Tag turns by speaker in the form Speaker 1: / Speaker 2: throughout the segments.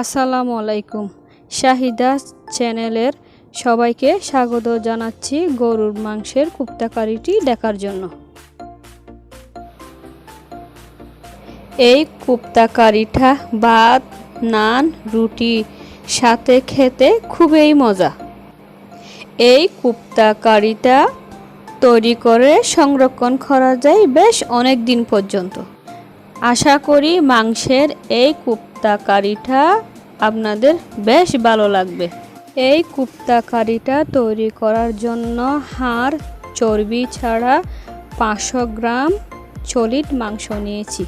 Speaker 1: আসসালামু আলাইকুম। শাহিদা চ্যানেলের সবাইকে স্বাগত জানাচ্ছি গরুর মাংসের কুপ্তাকারিটি দেখার জন্য। এই কুপ্তাকারিটা ভাত, নান, রুটি সাথে খেতে খুবই মজা। এই কুপ্তাকারিটা তৈরি করে সংরক্ষণ করা যায় বেশ অনেক দিন পর্যন্ত। আশা করি মাংসের এই কুপ্তা কারিটা আপনাদের বেশ ভালো লাগবে। এই কুপ্তা কারিটা তৈরি করার জন্য হাড়, চর্বি ছাড়া পাঁচশো গ্রাম চলিত মাংস নিয়েছি।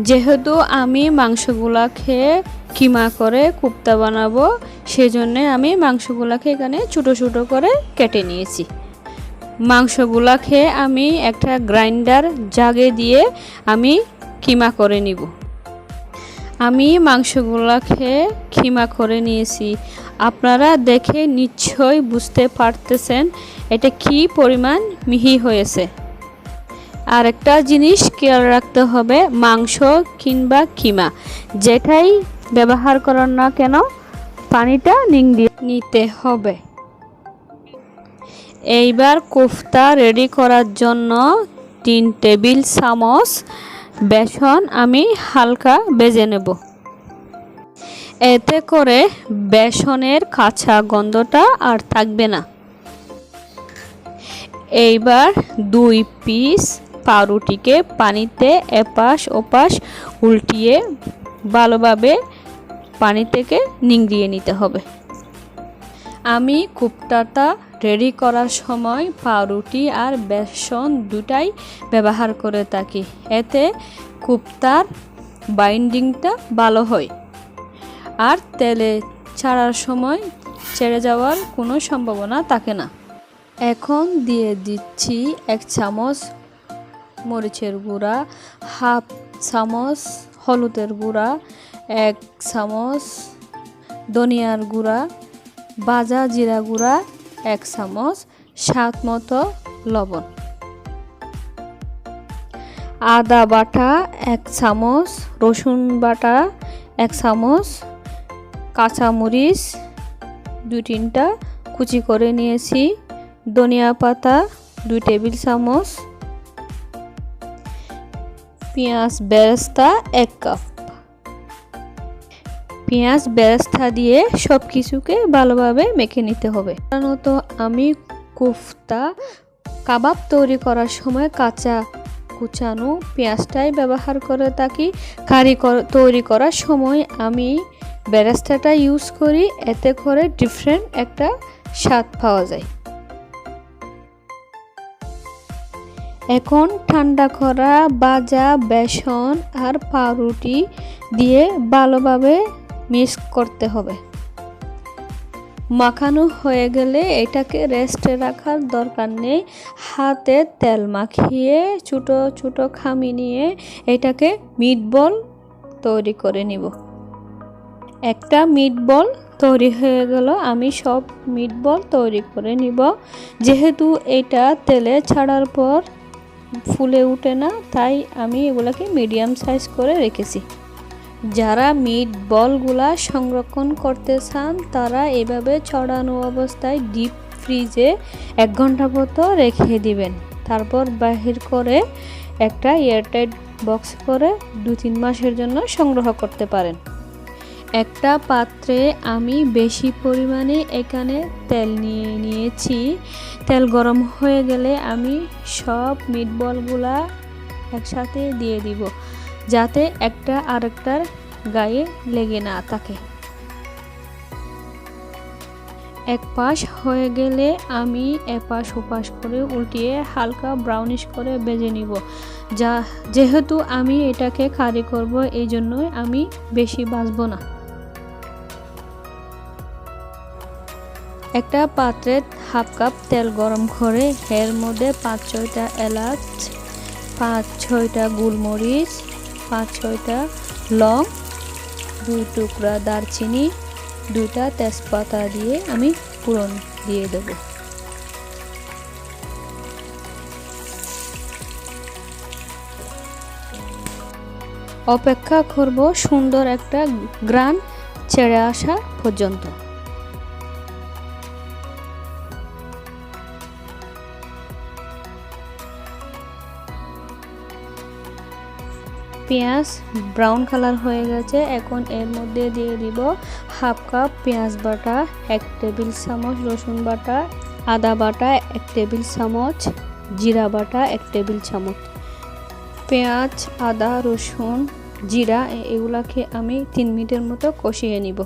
Speaker 1: যেহেতু আমি মাংসগুলা খেয়ে কিমা করে কুপ্তা বানাবো, সেজন্যে আমি মাংসগুলাকে এখানে ছোটো ছোটো করে কেটে নিয়েছি। মাংসগুলা খেয়ে আমি একটা গ্রাইন্ডার জাগে দিয়ে আমি কিমা করে নিব। আমি মাংসগুলা খেয়ে খিমা করে নিয়েছি। আপনারা দেখে নিশ্চয়ই বুঝতে পারতেছেন এটা কি পরিমাণ মিহি হয়েছে। আর একটা জিনিস খেয়াল রাখতে হবে, মাংস কিংবা কিমা যেটাই ব্যবহার করার না কেন, পানিটা নিংড়িয়ে নিতে হবে। এইবার কোফতা রেডি করার জন্য তিন টেবিল চামচ বেসন আমি হালকা বেজে নেব। এতে করে বেসনের কাঁচা গন্ধটা আর থাকবে না। এইবার দুই পিস পাউরুটিকে পানিতে এপাশ ওপাশ উল্টিয়ে ভালোভাবে পানি থেকে নিংড়িয়ে নিতে হবে। আমি কুপ্তাটা রেডি করার সময় পাউরুটি আর বেসন দুটাই ব্যবহার করে থাকি। এতে কুপ্তার বাইন্ডিংটা ভালো হয়। আর তেলে ছাড়ার সময় ছেড়ে যাওয়ার কোনো সম্ভাবনা থাকে না। এখন দিয়ে দিচ্ছি এক চামচ মরিচের গুঁড়া, হাফ চামচ হলুদের গুঁড়া, এক চামচ ধনিয়ার গুঁড়া, ভাজা জিরা গুঁড়া এক চামচ স্বাদ মতো লবণ। আদা বাটা এক চামচ, রসুন বাটা এক চামচ, কাঁচামরিচ দু তিনটা কুচি করে নিয়েছি, ধনিয়া পাতা দুই টেবিল চামচ, পেঁয়াজ বেরেস্তা এক কাপ। পেঁয়াজ, বেরেস্তা দিয়ে সব কিছুকে ভালোভাবে মেখে নিতে হবে। সাধারণত আমি কোফতা কাবাব তৈরি করার সময় কাঁচা কুচানো পেঁয়াজটাই ব্যবহার করে থাকি। কারি তৈরি করার সময় আমি বেরেস্তাটা ইউজ করি, এতে করে ডিফারেন্ট একটা স্বাদ পাওয়া যায়। এখন ঠান্ডা করা বাজা, বেসন আর পাউরুটি দিয়ে ভালোভাবে মিক্স করতে হবে। মাখানো হয়ে গেলে এটাকে রেস্টে রাখার দরকার নেই। হাতে তেল মাখিয়ে ছোটো ছোটো খামি নিয়ে এটাকে মিট বল তৈরি করে নিব। একটা মিট বল তৈরি হয়ে গেল। আমি সব মিট বল তৈরি করে নিব। যেহেতু এটা তেলে ছাড়ার পর ফুলে উঠে না, তাই আমি এগুলোকে মিডিয়াম সাইজ করে রেখেছি। যারা মিট বলগুলা সংরক্ষণ করতে চান, তারা এভাবে ছড়ানো অবস্থায় ডিপ ফ্রিজে এক ঘণ্টা মতো রেখে দিবেন। তারপর বাহির করে একটা এয়ারটাইট বক্স করে দু তিন মাসের জন্য সংগ্রহ করতে পারেন। একটা পাত্রে আমি বেশি পরিমাণে এখানে তেল নিয়ে নিয়েছি। তেল গরম হয়ে গেলে আমি সব মিট বলগুলা একসাথে দিয়ে দিব। যাতে একটা আরেকটার গায়ে লেগে না থাকে। এক পাশ হয়ে গেলে আমি এপাশ ওপাশ করে উল্টিয়ে হালকা ব্রাউনিশ করে বেজে নিব। যা, যেহেতু আমি এটাকে খারি করব, এই জন্যই আমি বেশি বাঁচবো না। একটা পাত্রে হাফ কাপ তেল গরম করে, এর মধ্যে পাঁচ ছয়টা এলাচ, পাঁচ ছয়টা গোলমরিচ পাঁচ, ছয়টা লং, দুই টুকরা দারচিনি, দুইটা তেজপাতা দিয়ে আমি পুরন দিয়ে দেব। অপেক্ষা করব সুন্দর একটা গ্রান ছেড়ে আসা পর্যন্ত। পেঁয়াজ ব্রাউন কালার হয়ে গেছে। এখন এর মধ্যে দিয়ে দিব হাফ কাপ পেঁয়াজ বাটা, এক টেবিল চামচ রসুন বাটা, আদা বাটা, এক টেবিল চামচ, জিরা বাটা, এক টেবিল চামচ। পেঁয়াজ, আদা, রসুন, জিরা এগুলাকে আমি তিন মিনিটের মতো কষিয়ে নিব।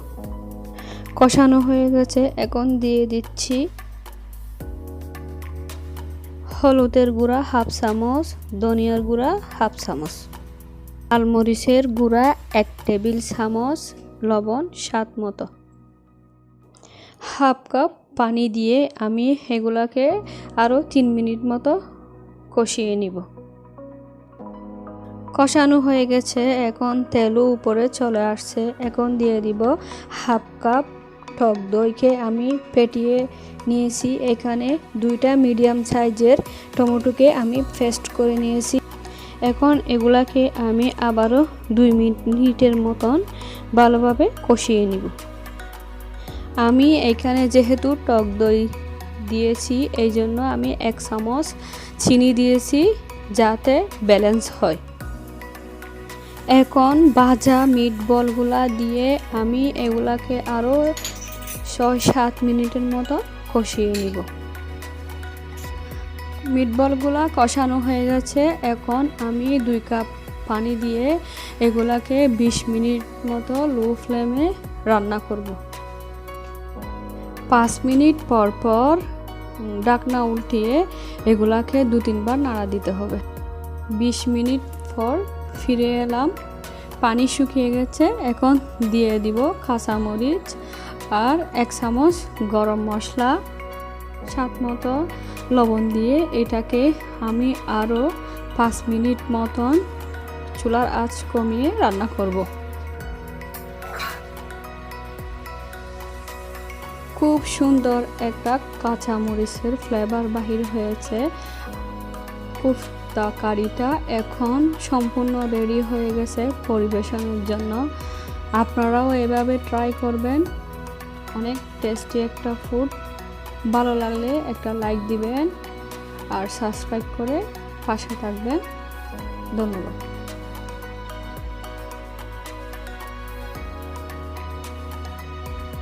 Speaker 1: কষানো হয়ে গেছে। এখন দিয়ে দিচ্ছি হলুদের গুঁড়া হাফ চামচ, ধনিয়ার গুঁড়া হাফ চামচ। আলমরিচের গুঁড়া এক টেবিল চামচ, লবণ স্বাদ মতো। হাফ কাপ পানি দিয়ে আমি এগুলাকে আরও তিন মিনিট মতো কষিয়ে নিব। কষানো হয়ে গেছে, এখন তেলও উপরে চলে আসছে। এখন দিয়ে দিব হাফ কাপ টক দইকে আমি পেটিয়ে নিয়েছি। এখানে দুইটা মিডিয়াম সাইজের টমেটোকে আমি পেস্ট করে নিয়েছি। এখন এগুলাকে আমি আবারও দুই মিনিটের মতন ভালোভাবে কষিয়ে নিব। আমি এখানে যেহেতু টক দই দিয়েছি এই জন্য আমি এক চামচ চিনি দিয়েছি যাতে ব্যালেন্স হয়। এখন ভাজা মিট বলগুলা দিয়ে আমি এগুলাকে আরও ছয় সাত মিনিটের মতো কষিয়ে নিব। মিটবলগুলা কষানো হয়ে গেছে। এখন আমি দুই কাপ পানি দিয়ে এগুলাকে বিশ মিনিট মতো লো ফ্লেমে রান্না করব। পাঁচ মিনিট পর পর ডাকনা উল্টিয়ে এগুলাকে দু তিনবার নাড়া দিতে হবে। বিশ মিনিট পর ফিরে এলাম। পানি শুকিয়ে গেছে। এখন দিয়ে দিব কাঁচামরিচ আর এক চামচ গরম মশলা। স্বাদ মতো লবণ দিয়ে এটাকে আমি আরও পাঁচ মিনিট মতন চুলার আঁচ কমিয়ে রান্না করব। খুব সুন্দর একটা কাঁচা মরিচের ফ্লেভার বাহির হয়েছে। কুফতা কারিটা এখন সম্পূর্ণ রেডি হয়ে গেছে পরিবেশনের জন্য। আপনারাও এভাবে ট্রাই করবেন। অনেক টেস্টি একটা ফুড ভালো লাগলে একটা লাইক দিবেন আর সাবস্ক্রাইব করে পাশে থাকবেন। ধন্যবাদ।